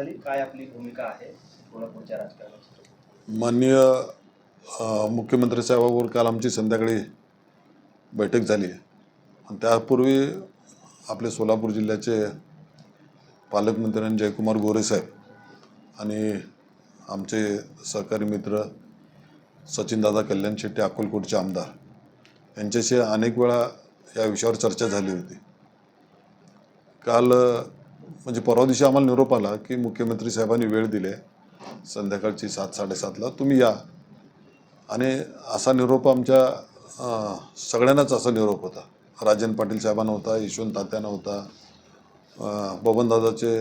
झाली? काय आपली भूमिका आहे कोल्हापूरच्या राजकारणाची? माननीय मुख्यमंत्री साहेबाबरोबर काल आमची संध्याकाळी बैठक झाली आणि त्यापूर्वी आपले सोलापूर जिल्ह्याचे पालकमंत्री जयकुमार गोरे साहेब आणि आमचे सहकारी मित्र सचिनदादा कल्याण शेट्टी अकोलकोटचे आमदार यांच्याशी अनेक वेळा या विषयावर चर्चा झाली होती. काल म्हणजे परवा दिवशी आम्हाला निरोप आला की मुख्यमंत्री साहेबांनी वेळ दिले संध्याकाळची सात साडेसातला. तुम्ही या. आणि असा निरोप आमच्या सगळ्यांनाच असा निरोप होता. राजन पाटील साहेबांना होता यशवंत तात्यांना होता बबनदादाचे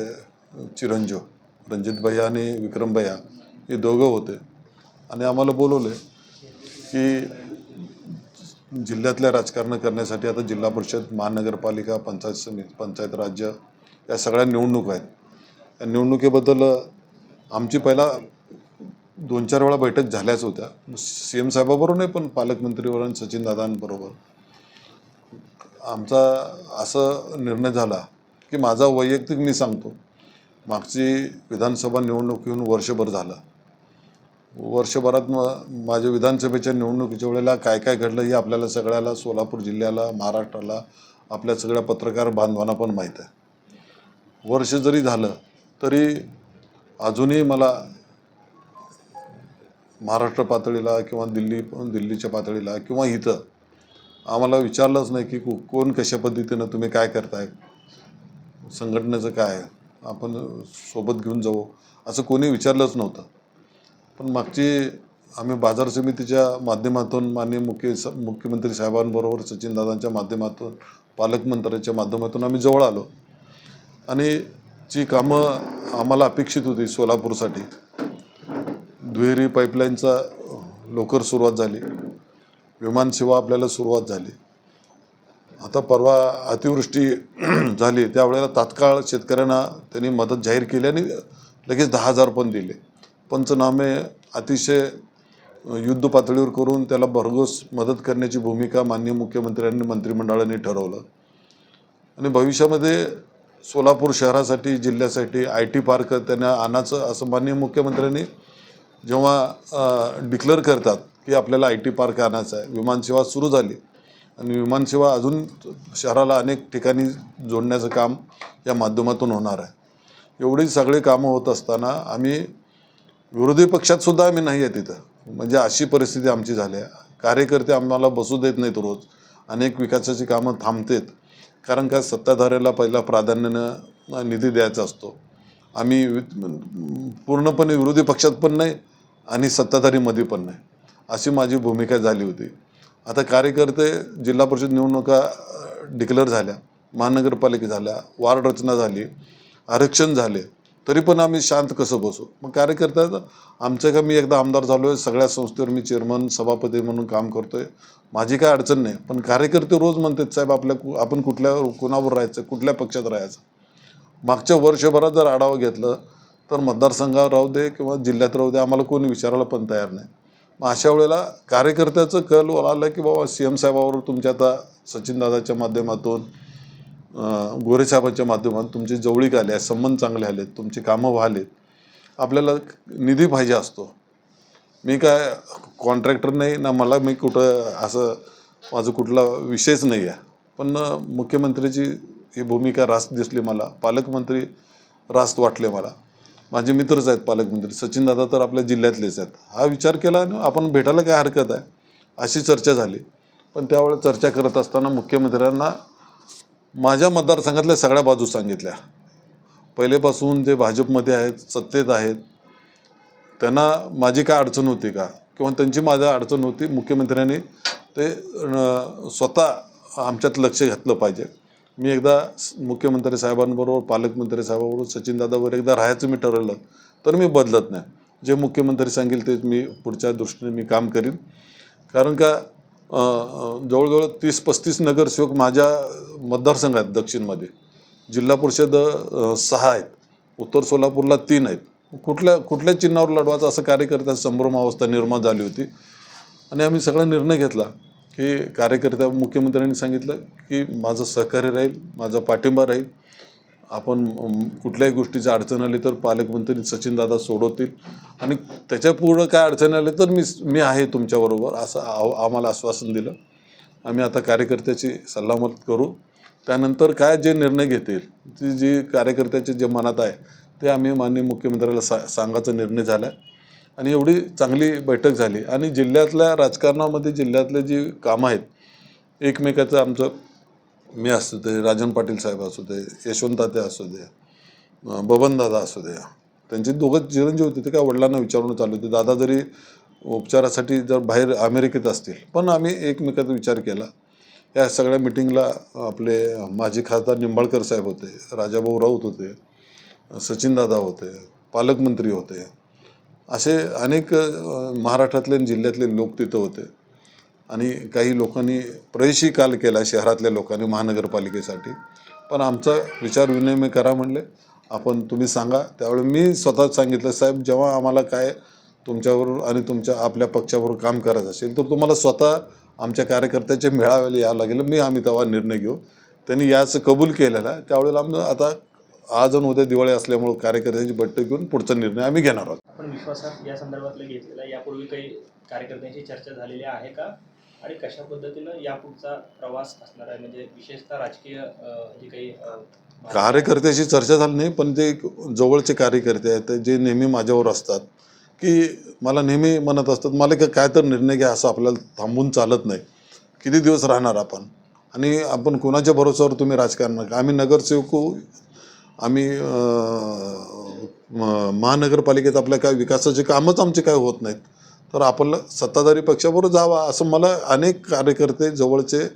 चिरंजीव रणजित भैया आणि विक्रम भैया हे दोघं होते. आणि आम्हाला बोलवले की जिल्ह्यातल्या राजकारण करण्यासाठी आता जिल्हा परिषद महानगरपालिका पंचायत समिती पंचायत राज्य या सगळ्या निवडणूक आहेत. या निवडणुकीबद्दल आमची पहिला दोन चार वेळा बैठक झाल्याच होत्या. सी एम साहेबाबरोबर नाही पण पालकमंत्रीवर आणि सचिन दादांबरोबर. आमचा असं निर्णय झाला की माझा वैयक्तिक मी सांगतो. मागची विधानसभा निवडणूक येऊन वर्षभर झालं. वर्षभरात म माझ्या विधानसभेच्या निवडणुकीच्या वेळेला काय काय घडलं हे आपल्याला सगळ्याला सोलापूर जिल्ह्याला महाराष्ट्राला आपल्या सगळ्या पत्रकार बांधवांना पण माहीत आहे. वर्ष जरी झालं तरी अजूनही मला महाराष्ट्र पातळीला किंवा दिल्ली दिल्लीच्या पातळीला किंवा इथं आम्हाला विचारलंच नाही की कोण कशा पद्धतीनं तुम्ही काय करताय? संघटनेचं काय? आपण सोबत घेऊन जाऊ असं कोणी विचारलंच नव्हतं. पण मागची आम्ही बाजार समितीच्या माध्यमातून माननीय मुख्य स मुख्यमंत्री साहेबांबरोबर सचिनदादांच्या माध्यमातून पालकमंत्र्यांच्या माध्यमातून आम्ही जवळ आलो. आणि जी कामं आम्हाला अपेक्षित होती सोलापूरसाठी दुहेरी पाईपलाईनचा लवकर सुरुवात झाली. विमानसेवा आपल्याला सुरुवात झाली. आता परवा अतिवृष्टी झाली. त्यावेळेला तात्काळ शेतकऱ्यांना त्यांनी मदत जाहीर केली आणि लगेच दहा हजार पण दिले. पंचनामे अतिशय युद्ध पातळीवर करून त्याला भरघोस मदत करण्याची भूमिका माननीय मुख्यमंत्र्यांनी मंत्रिमंडळाने ठरवलं. आणि भविष्यामध्ये सोलापूर शहरासाठी जिल्ह्यासाठी आय टी पार्क त्यांना आणायचं असं माननीय मुख्यमंत्र्यांनी जेव्हा डिक्लेअर करतात की आपल्याला आय टी पार्क आणायचं आहे विमानसेवा सुरू झाली. आणि विमानसेवा अजून शहराला अनेक ठिकाणी जोडण्याचं काम या माध्यमातून होणार आहे. एवढी सगळी कामं होत असताना आम्ही विरोधी पक्षातसुद्धा आम्ही नाही आहे तिथं. म्हणजे अशी परिस्थिती आमची झाली आहे. कार्यकर्ते आम्हाला बसू देत नाहीत रोज. अनेक विकासाची कामं थांबतेत. कारण का सत्ताधाऱ्याला पहिला प्राधान्यानं निधी द्यायचा असतो. आम्ही पूर्णपणे विरोधी पक्षात पण नाही आणि सत्ताधारीमध्ये पण नाही. अशी माझी भूमिका झाली होती. आता कार्यकर्ते जिल्हा परिषद निवडणुका डिक्लेअर झाल्या महानगरपालिका झाल्या वार्ड रचना झाली आरक्षण झाले तरी पण आम्ही शांत कसं बसू? मग कार्यकर्त्याचं आमचं का मी एकदा आमदार झालो आहे सगळ्या संस्थेवर मी चेअरमन सभापती म्हणून काम करतोय. माझी काय अडचण नाही पण कार्यकर्ते रोज म्हणतात साहेब आपल्या कु- आपण कुठल्या कुणावर राहायचं कुठल्या पक्षात राहायचं? मागच्या वर्षभरात जर आढावा घेतलं तर मतदारसंघावर राहू दे किंवा जिल्ह्यात राहू दे आम्हाला कोणी विचारायला पण तयार नाही. मग अशा वेळेला कार्यकर्त्याचं कल आलं की बाबा सी एम साहेबावर तुमच्या आता सचिनदादाच्या माध्यमातून गोरेसाहेबांच्या माध्यमातून तुमची जवळीक आले आहेत संबंध चांगले आलेत तुमची कामं व्हालेत. आपल्याला निधी पाहिजे असतो. मी काय कॉन्ट्रॅक्टर नाही ना मला मी कुठं असं माझं कुठला विषयच नाही आहे. पण मुख्यमंत्रीची मुख्यमंत्र्याची ही भूमिका रास्त दिसली मला पालकमंत्री रास्त वाटले मला. माझे मित्रच आहेत पालकमंत्री सचिन दादा तर आपल्या जिल्ह्यातलेच आहेत. हा विचार केला आणि आपण भेटायला काय हरकत आहे अशी चर्चा झाली. पण त्यावेळेस चर्चा करत असताना मुख्यमंत्र्यांना माझ्या मतदारसंघातल्या सगळ्या बाजू सांगितल्या. पहिलेपासून जे भाजपमध्ये आहेत सत्तेत आहेत त्यांना माझी काय अडचण होती का? किंवा त्यांची माझ्या अडचण होती मुख्यमंत्र्यांनी ते स्वतः आमच्यात लक्ष घातलं पाहिजे. मी एकदा मुख्यमंत्री साहेबांबरोबर पालकमंत्री साहेबांबरोबर सचिनदादावर एकदा राहायचं मी ठरवलं तर मी बदलत नाही. जे मुख्यमंत्री सांगेल तेच मी पुढच्या दृष्टीने मी काम करीन. कारण का जवळजवळ तीस पस्तीस नगरसेवक माझ्या मतदारसंघात दक्षिणमध्ये. जिल्हा परिषद सहा आहेत. उत्तर सोलापूरला तीन आहेत. कुठल्या कुठल्या चिन्हावर लढवायचं असं कार्यकर्त्या संभ्रम अवस्था निर्माण झाली होती? आणि आम्ही सगळा निर्णय घेतला की कार्यकर्त्या मुख्यमंत्र्यांनी सांगितलं की माझं सहकार्य राहील माझा पाठिंबा राहील. आपण कुठल्याही गोष्टीची अडचण आली तर पालकमंत्री सचिनदादा सोडवतील. आणि त्याच्या पुढं काय अडचण आली तर मी मी आहे तुमच्याबरोबर असं आव- आम्हाला आश्वासन दिलं. आम्ही आता कार्यकर्त्याची सल्लामत करू. त्यानंतर काय जे निर्णय घेतील ती जी कार्यकर्त्याचे जे मनात आहे ते आम्ही माननीय मुख्यमंत्र्याला सा सांगायचा निर्णय झाला आहे आणि एवढी चांगली बैठक झाली. आणि जिल्ह्यातल्या राजकारणामध्ये जिल्ह्यातले जी कामं आहेत एकमेकाचं आमचं मी असू दे राजन पाटील साहेब असू दे यशवंताते असू दे बबनदादा असू द्या त्यांचे दोघं चिरंजीव होते ते काय वडिलांना विचारून चालू होते. दादा जरी उपचारासाठी जर बाहेर अमेरिकेत असतील पण आम्ही एकमेकाचा विचार केला. या सगळ्या मिटिंगला आपले माजी खासदार निंबाळकर साहेब होते राजाभाऊ राऊत होते सचिनदादा होते पालकमंत्री होते असे अनेक महाराष्ट्रातले जिल्ह्यातले लोक तिथं होते. आणि काही लोकांनी प्रवेशही काल केला शहरातल्या लोकांनी महानगरपालिकेसाठी. पण आमचा विचार विनिमय करा म्हणले. आपण तुम्ही सांगा. त्यावेळी मी स्वतःच सांगितलं साहेब जेव्हा आम्हाला काय तुमच्यावर आणि तुमच्या आपल्या पक्षावर काम करायचं असेल तर तुम्हाला स्वतः आमच्या कार्यकर्त्याच्या मेळाव्याला यावं लागेल. मी आम्ही तेव्हा निर्णय घेऊ. त्यांनी याचं कबूल केलेलं. आहे त्यावेळेला आम्ही आता आज आणि उद्या दिवाळी असल्यामुळं कार्यकर्त्यांची बैठक घेऊन पुढचा निर्णय आम्ही घेणार आहोत. आपण विश्वासात या संदर्भातलं घेतलेला यापूर्वी काही कार्यकर्त्यांशी चर्चा झालेली आहे का? आणि कशा पद्धतीनं यापुढचा प्रवास असणार आहे? म्हणजे विशेषतः राजकीय जे काही कार्यकर्त्याशी चर्चा झाली नाही पण जे एक जवळचे कार्यकर्ते आहेत जे नेहमी माझ्यावर असतात की मला नेहमी म्हणत असतात मला काय तर निर्णय घ्या असं आपल्याला थांबून चालत नाही. किती दिवस राहणार आपण? आणि आपण कोणाच्या भरोश्यावर तुम्ही राजकारण आम्ही नगरसेवक आम्ही म- महानगरपालिकेत आपल्या काय विकासाचे कामच आमचे काय होत नाहीत. तर आपलं सत्ताधारी पक्षाबरोबर जावा असं मला अनेक कार्यकर्ते जवळचे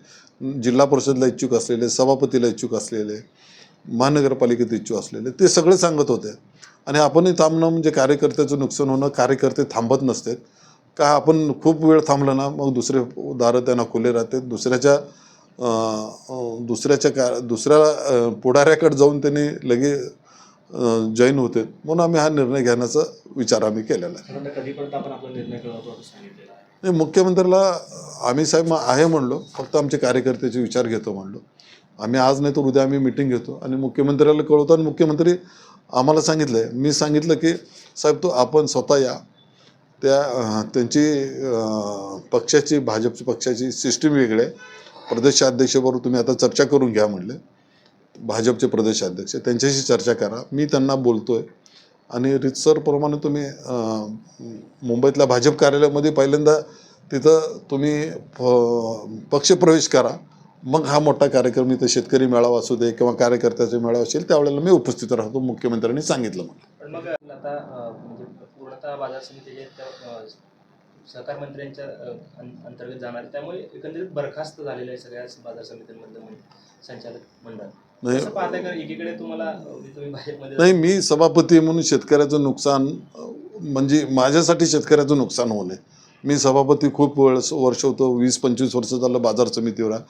जिल्हा परिषदला इच्छुक असलेले सभापतीला इच्छुक असलेले महानगरपालिकेत इच्छुक असलेले ते सगळे सांगत होते. आणि आपणही थांबणं म्हणजे कार्यकर्त्याचं नुकसान होणं कार्यकर्ते थांबत नसतात. का आपण खूप वेळ थांबलं ना मग दुसरे दारं त्यांना खुले राहतात दुसऱ्याच्या दुसऱ्याच्या का दुसऱ्या पुढाऱ्याकडे जाऊन त्यांनी लगे जैन होते. म्हणून आम्ही हा निर्णय घेण्याचा विचार आम्ही केलेला आहे. मुख्यमंत्र्याला आम्ही साहेब आहे म्हणलो. फक्त आमचे कार्यकर्त्याचे विचार घेतो म्हणलो. आम्ही आज नाही तर उद्या आम्ही मिटिंग घेतो. आणि मुख्यमंत्र्याला कळवतो आणि मुख्यमंत्री आम्हाला सांगितलं आहे मी सांगितलं की साहेब तो आपण स्वतः या. त्या त्यांची पक्षाची भाजपची पक्षाची सिस्टीम वेगळी आहे. प्रदेशाध्यक्षबरोबर तुम्ही आता चर्चा करून घ्या म्हणले. भाजपचे प्रदेशाध्यक्ष त्यांच्याशी चर्चा करा. मी त्यांना बोलतोय. आणि रितसरप्रमाणे तुम्ही मुंबईतल्या भाजप कार्यालयामध्ये पहिल्यांदा तिथं तुम्ही पक्षप्रवेश करा. मग हा मोठा कार्यक्रम इथं शेतकरी मेळावा असू दे किंवा कार्यकर्त्याचा मेळावा असेल त्यावेळेला मी उपस्थित राहतो मुख्यमंत्र्यांनी सांगितलं मला. म्हणजे सहकार मंत्र्यांच्या अंतर्गत जाणार त्यामुळे एकंदरीत बरखास्त झालेलं आहे सगळ्या बाजार समित्यांमधलं म्हणजे संचालक मंडळ. नाही. नाही मी सभापती म्हणून शेतकऱ्याचं नुकसान म्हणजे माझ्यासाठी शेतकऱ्याचं नुकसान होऊ नये. मी सभापती खूप वर्ष वर्ष होतो वीस पंचवीस वर्ष झालं बाजार समितीवर आहे.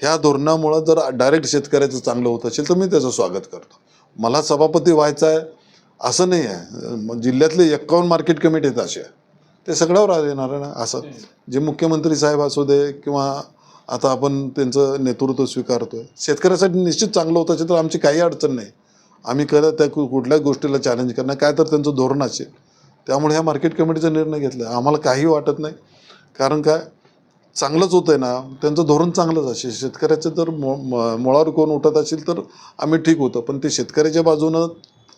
ह्या धोरणामुळं जर डायरेक्ट शेतकऱ्याचं चांगलं होत असेल तर मी त्याचं स्वागत करतो. मला सभापती व्हायचं आहे असं नाही आहे. जिल्ह्यातले एक्कावन्न मार्केट कमिटी आहेत असे ते सगळ्यावर येणार आहे ना असं. जे मुख्यमंत्री साहेब असू दे किंवा आता आपण त्यांचं नेतृत्व स्वीकारतोय. शेतकऱ्यासाठी निश्चित चांगलं होतं असेल तर आमची काही अडचण नाही. आम्ही कदा त्या कु- कुठल्याच गोष्टीला चॅलेंज करणार काय तर त्यांचं धोरण असेल. त्यामुळे ह्या मार्केट कमिटीचा निर्णय घेतला. आम्हाला काही वाटत नाही. कारण काय? चांगलंच होतं आहे ना. त्यांचं धोरण चांगलंच असेल. शेतकऱ्याचं जर म- मुळावर कोण उठत असेल तर आम्ही ठीक होतं. पण ते शेतकऱ्याच्या बाजूनं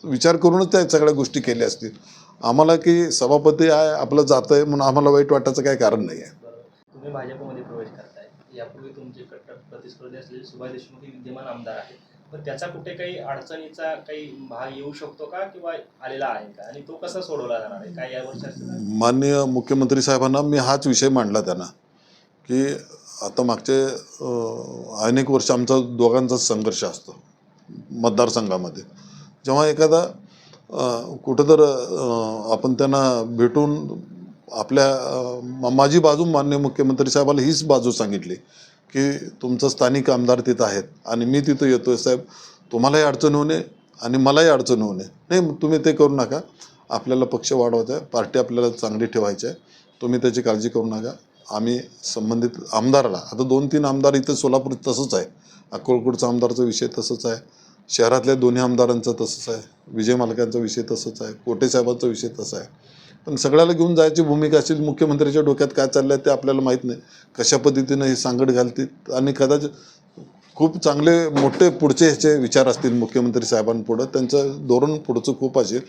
विचार करूनच त्या सगळ्या गोष्टी केल्या असतील. आम्हाला की सभापती आहे आपलं जातं आहे म्हणून आम्हाला वाईट वाटायचं काही कारण नाही आहे तुम्ही भाजपमध्ये प्रवेश करताय. यापूर्वी तुमचे कट्टर प्रतिस्पर्धी असलेले सुभाष देशमुख हे विद्यमान आमदार आहेत. पण त्याचा कुठे काही अडचणीचा काही भाग येऊ शकतो का किंवा आलेला आहे का? आणि तो कसा सोडवला जाणार आहे? काय यावर चर्चा माननीय मुख्यमंत्री साहेबांना मी हाच विषय मांडला त्यांना की आता मागचे अनेक वर्ष आमचा दोघांचाच संघर्ष असतो मतदारसंघामध्ये. जेव्हा एखादा कुठं तर आपण त्यांना भेटून आपल्या माझी बाजू मान्य मुख्यमंत्री साहेबाला हीच बाजू सांगितली की तुमचं स्थानिक आमदार तिथं आहेत आणि मी तिथं येतो आहे साहेब तुम्हालाही अडचण होऊ नये आणि मलाही अडचण होऊ नये. नाही तुम्ही ते करू नका. आपल्याला पक्ष वाढवायचा आहे पार्टी आपल्याला चांगली ठेवायची आहे. तुम्ही त्याची काळजी करू नका. आम्ही संबंधित आमदाराला आता दोन तीन आमदार इथं सोलापूर तसंच आहे. अक्कलकोटचा आमदारचा विषय तसंच आहे. शहरातल्या दोन्ही आमदारांचं तसंच आहे. विजय मालकांचा विषय तसंच आहे. कोटेसाहेबांचा विषय तसा आहे. पण सगळ्याला घेऊन जायची भूमिका असेल मुख्यमंत्र्याच्या डोक्यात काय चाललं आहे ते आपल्याला माहीत नाही. कशा पद्धतीनं हे सांगड घालतील? आणि कदाचित खूप चांगले मोठे पुढचे ह्याचे विचार असतील मुख्यमंत्री साहेबांपुढं. त्यांचं धोरण पुढचं खूप असेल.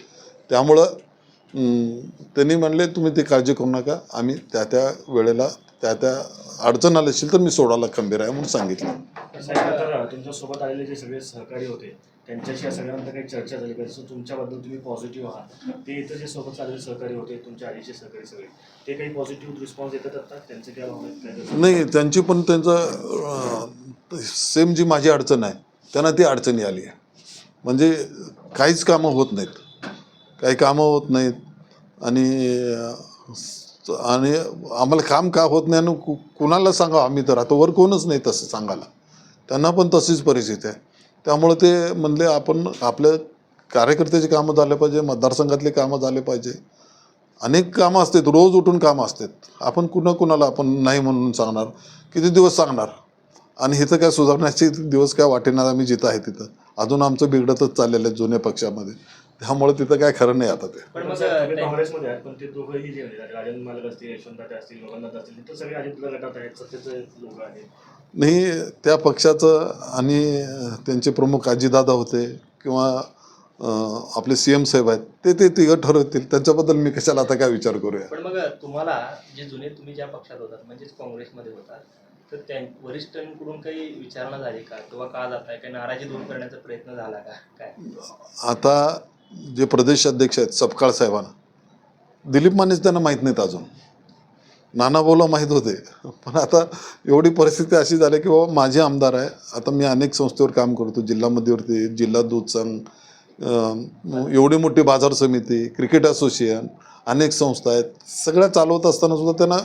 त्यामुळं त्यांनी म्हणले तुम्ही ते काळजी करू नका. आम्ही त्या त्या वेळेला त्या त्या अडचण आली असेल तर मी सोडायला खंबीर आहे म्हणून सांगितलं. तुमच्यासोबत आलेले जे सगळे सहकारी होते त्यांच्याशी या सगळ्यांना काही चर्चा झाली पाहिजे सो तुमच्याबद्दल तुम्ही पॉझिटिव्ह आहात. ते इथं जे सोबत चाललेले सहकारी होते तुमच्या आधीचे सहकारी सगळे ते काही पॉझिटिव्ह रिस्पॉन्स येतात आता? त्यांचे काय भावना नाही त्यांची पण त्यांचा सेम जी माझी अडचण आहे त्यांना ती अडचणी आली आहे. म्हणजे काहीच कामं होत नाहीत. काही कामं होत नाहीत. आणि आणि आम्हाला काम का होत नाही? आणि कुणाला सांगा आम्ही तर आता वर कोणच नाही तसं सांगायला. त्यांना पण तशीच परिस्थिती आहे. त्यामुळे ते म्हणले आपण आपल्या कार्यकर्त्याची कामं झाले पाहिजे मतदारसंघातले कामं झाले पाहिजे. अनेक कामं असतात रोज उठून कामं असतात. आपण कुणा कुणाला आपण नाही म्हणून सांगणार किती दिवस सांगणार? आणि हिथं काय सुधारण्याचे दिवस काय वाटेणार आम्ही जिथं आहे तिथं. अजून आमचं बिघडतच चाललेलं आहे जुन्या पक्षामध्ये. त्यामुळे तिथं काय खरं नाही आता ते. काँग्रेसमध्ये आहेत पण ते दोघंही जे राजन मालक असतील यशवंत असतील असतील तर सगळे अजित गटात आहेत सत्तेचे लोक आहेत. नाही त्या पक्षाचं आणि त्यांचे प्रमुख आजीदादा होते किंवा आपले सी एम साहेब आहेत ते ते तिघं ठरवतील. त्यांच्याबद्दल मी कशाला आता काय विचार करूया? पण मग तुम्हाला जे जुने तुम्ही ज्या पक्षात होतात म्हणजेच काँग्रेसमध्ये होतात तर त्या वरिष्ठांकडून काही विचारणा झाली का? किंवा का जात आहे काही नाराजी दूर करण्याचा प्रयत्न झाला का? काय? आता जे प्रदेश अध्यक्ष आहेत सपकाळ साहेबांना दिलीप मानेच त्यांना माहीत नाहीत अजून. नाना बोला माहीत होते. पण आता एवढी परिस्थिती अशी झाली की बाबा माझे आमदार आहे. आता मी अनेक संस्थेवर काम करतो. जिल्हा मध्यवर्ती जिल्हा दूध संघ एवढी मोठी बाजार समिती क्रिकेट असोसिएशन अनेक संस्था आहेत. सगळ्या चालवत असताना सुद्धा त्यांना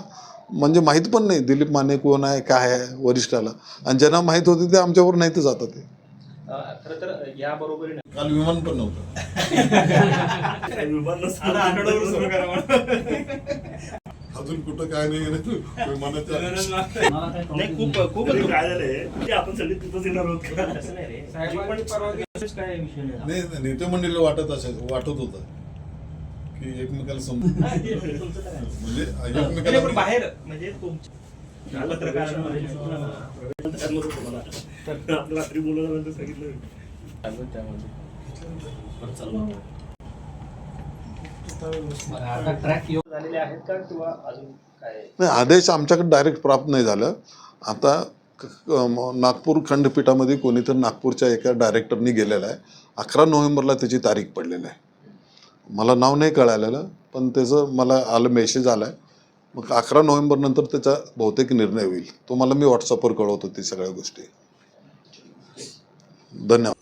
म्हणजे माहीत पण नाही. दिलीप माने कोण आहे काय आहे वरिष्ठाला. आणि ज्यांना माहीत होते ते आमच्यावर नाही तर जातात ते. अं, खरं तर या बरोबरीने काल विमान पण नव्हतं. अजून कुठं काय नाही नाही खूप खूप काय झालंय? की आपण सगळे तिथंच येणार आहोत. नाही नेते मंडळीला वाटत असायचं वाटत होतं की एकमेकाला समजून? म्हणजे एकमेकाला बाहेर म्हणजे तुमच्या झालं नाही आदेश आमच्याकडे डायरेक्ट प्राप्त नाही झालं. आता नागपूर खंडपीठामध्ये कोणीतरी नागपूरच्या एका डायरेक्टरनी गेलेला आहे. अकरा नोव्हेंबरला त्याची तारीख पडलेली आहे. मला नाव नाही कळालेलं पण त्याचं मला आलं मेसेज आला आहे. मग अकरा नोव्हेंबरनंतर त्याचा बहुतेक निर्णय होईल. तो मला मी व्हॉट्सअपवर कळवतो ती सगळ्या गोष्टी. धन्यवाद.